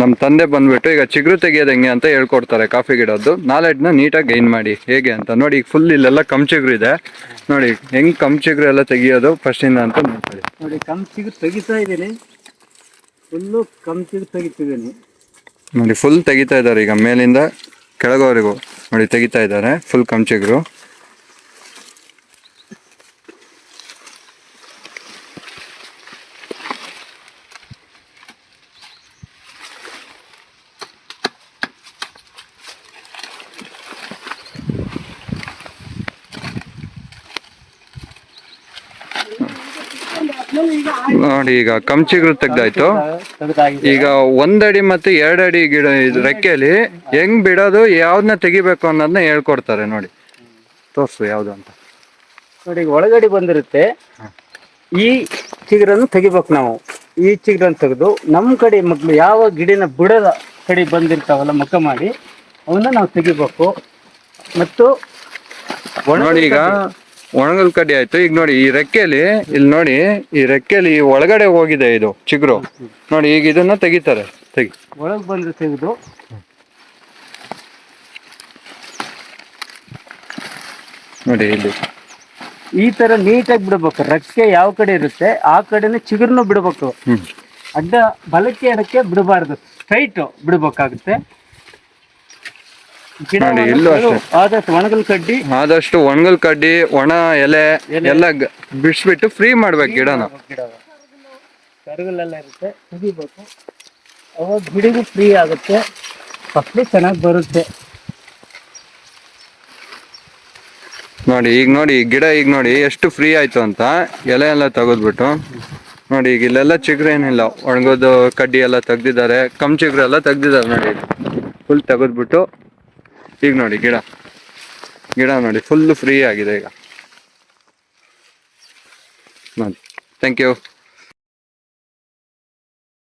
ನಮ್ಮ ತಂದೆ ಬಂದ್ಬಿಟ್ಟು ಈಗ ಚಿಗುರು ತೆಗಿಯೋದು ಹೆಂಗೆ ಅಂತ ಹೇಳ್ಕೊಡ್ತಾರೆ ಕಾಫಿ ಗಿಡದ್ದು. ನಾಲೆಡ್ನ ನೀಟಾಗಿ ಗೈನ್ ಮಾಡಿ. ಹೇಗೆ ಅಂತ. ನೋಡಿ ಈಗ ಫುಲ್ ಇಲ್ಲೆಲ್ಲ ಕಮ್ ಚಿಗುರು ಇದೆ. ನೋಡಿ ಹೆಂಗ್ ಕಮ್ ಚಿಗುರು ಎಲ್ಲ ತೆಗಿಯೋದು ಫಸ್ಟಿಂದ ಅಂತ ನೋಡ್ಕೊಳ್ಳಿ. ನೋಡಿ ಕಮ್ ಚಿಗುರು ತೆಗಿತಾ ಇದ್ದೀನಿ. ಫುಲ್ಲು ಕಮ್ ಚಿಗುರು ತೆಗಿತಿದ್ದೀನಿ. ನೋಡಿ ಫುಲ್ ತೆಗಿತಾ ಇದ್ದಾರೆ ಈಗ ಮೇಲಿಂದ ಕೆಳಗೋವರೆಗೂ. ನೋಡಿ ತೆಗಿತಾ ಇದ್ದಾರೆ ಫುಲ್ ಕಮ್ ಚಿಗುರು. ನೋಡಿ ಈಗ ಕಮ್ ಚಿಗುರು ತೆಗ್ದಾಯ್ತು. ಈಗ ಒಂದಡಿ ಮತ್ತೆ ಎರಡಡಿ ಗಿಡ ರೆಕ್ಕೆಯಲ್ಲಿ ಹೆಂಗ್ ಬಿಡೋದು ಯಾವ್ದನ್ನ ತೆಗಿಬೇಕು ಅನ್ನೋದನ್ನ ಹೇಳ್ಕೊಡ್ತಾರೆ ನೋಡಿ. ತೋರ್ಸು ಯಾವ್ದು ಅಂತ. ನೋಡಿ ಈಗ ಒಳಗಡೆ ಬಂದಿರುತ್ತೆ. ಈ ಚಿಗುರನ್ನು ತೆಗಿಬೇಕು ನಾವು. ಈ ಚಿಗುರನ್ನು ತೆಗೆದು ನಮ್ಮ ಕಡೆ ಮಗ್ಲು ಯಾವ ಗಿಡನ ಬಿಡದ ಕಡೆ ಬಂದಿರ್ತಾವಲ್ಲ ಮುಖ ಮಾಡಿ ಅವನ್ನ ನಾವು ತೆಗಿಬೇಕು. ಮತ್ತು ನೋಡಿ ಈಗ ಒಣಗಲ್ ಕಡ್ಡಿ ಆಯ್ತು. ಈಗ ನೋಡಿ ಈ ರೆಕ್ಕೆಲಿ ಇಲ್ಲಿ ನೋಡಿ ಈ ರೆಕ್ಕೆಲಿ ಈ ಒಳಗಡೆ ಹೋಗಿದೆ ಇದು ಚಿಗುರು. ನೋಡಿ ಈಗ ಇದನ್ನ ತೆಗಿತಾರೆ. ತೆಗಿ. ಒಳಗೆ ಬಂದ್ರೆ ತೆಗೆದು. ನೋಡಿ ಇಲ್ಲಿ. ಈ ತರ ನೀಟಾಗಿ ಬಿಡ್ಬೇಕು. ರೆಕ್ಕೆ ಯಾವ ಕಡೆ ಇರುತ್ತೆ ಆ ಕಡೆನೇ ಚಿಗುರ್ನು ಬಿಡ್ಬೇಕು. ಅಡ್ಡ ಬಲಕ್ಕೆ ಎಡಕ್ಕೆ ಬಿಡಬಾರ್ದು. ಸ್ಟ್ರೈಟ್ ಬಿಡ್ಬೇಕಾಗುತ್ತೆ. ನೋಡಿ, ಇಲ್ಲೂ ಅಷ್ಟೇ. ಆದಷ್ಟು ಒಣಗಲ್ ಕಡ್ಡಿ ಆದಷ್ಟು ಒಣಗಲ್ ಕಡ್ಡಿ ಒಣ ಎಲೆ ಎಲ್ಲ ಗ- ಬಿಡಿಸ್ಬಿಟ್ಟು ಫ್ರೀ ಮಾಡ್ಬೇಕು ಗಿಡನ. ಇರುತ್ತೆ ತೆಗಿಬೇಕು ಅವಾಗ ಗಿಡಗೂ ಫ್ರೀ ಆಗುತ್ತೆ. ಫಸ್ಲು ಚೆನ್ನಾಗಿ ಬರುತ್ತೆ. ನೋಡಿ ಈಗ ನೋಡಿ ಈ ಗಿಡ ಈಗ ನೋಡಿ ಎಷ್ಟು ಫ್ರೀ ಆಯ್ತು ಅಂತ ಎಲೆ ಎಲ್ಲ ತೆಗೆದ್ಬಿಟ್ಟು. ನೋಡಿ ಈಗ ಇಲ್ಲೆಲ್ಲ ಚಿಗ್ರ ಏನಿಲ್ಲ. ಒಣಗೋದು ಕಡ್ಡಿ ಎಲ್ಲ ತೆಗ್ದಿದ್ದಾರೆ. ಕಮ್ ಚಿಗ್ರ ಎಲ್ಲ ತೆಗ್ದಿದ್ದಾರೆ ನೋಡಿ. ಫುಲ್ ತೆಗೆದ್ಬಿಟ್ಟು ಈಗ ನೋಡಿ ಗಿಡ. ಗಿಡ ನೋಡಿ ಫುಲ್ ಫ್ರೀ ಆಗಿದೆ ಈಗ. ನೋಡಿ ಥ್ಯಾಂಕ್ ಯು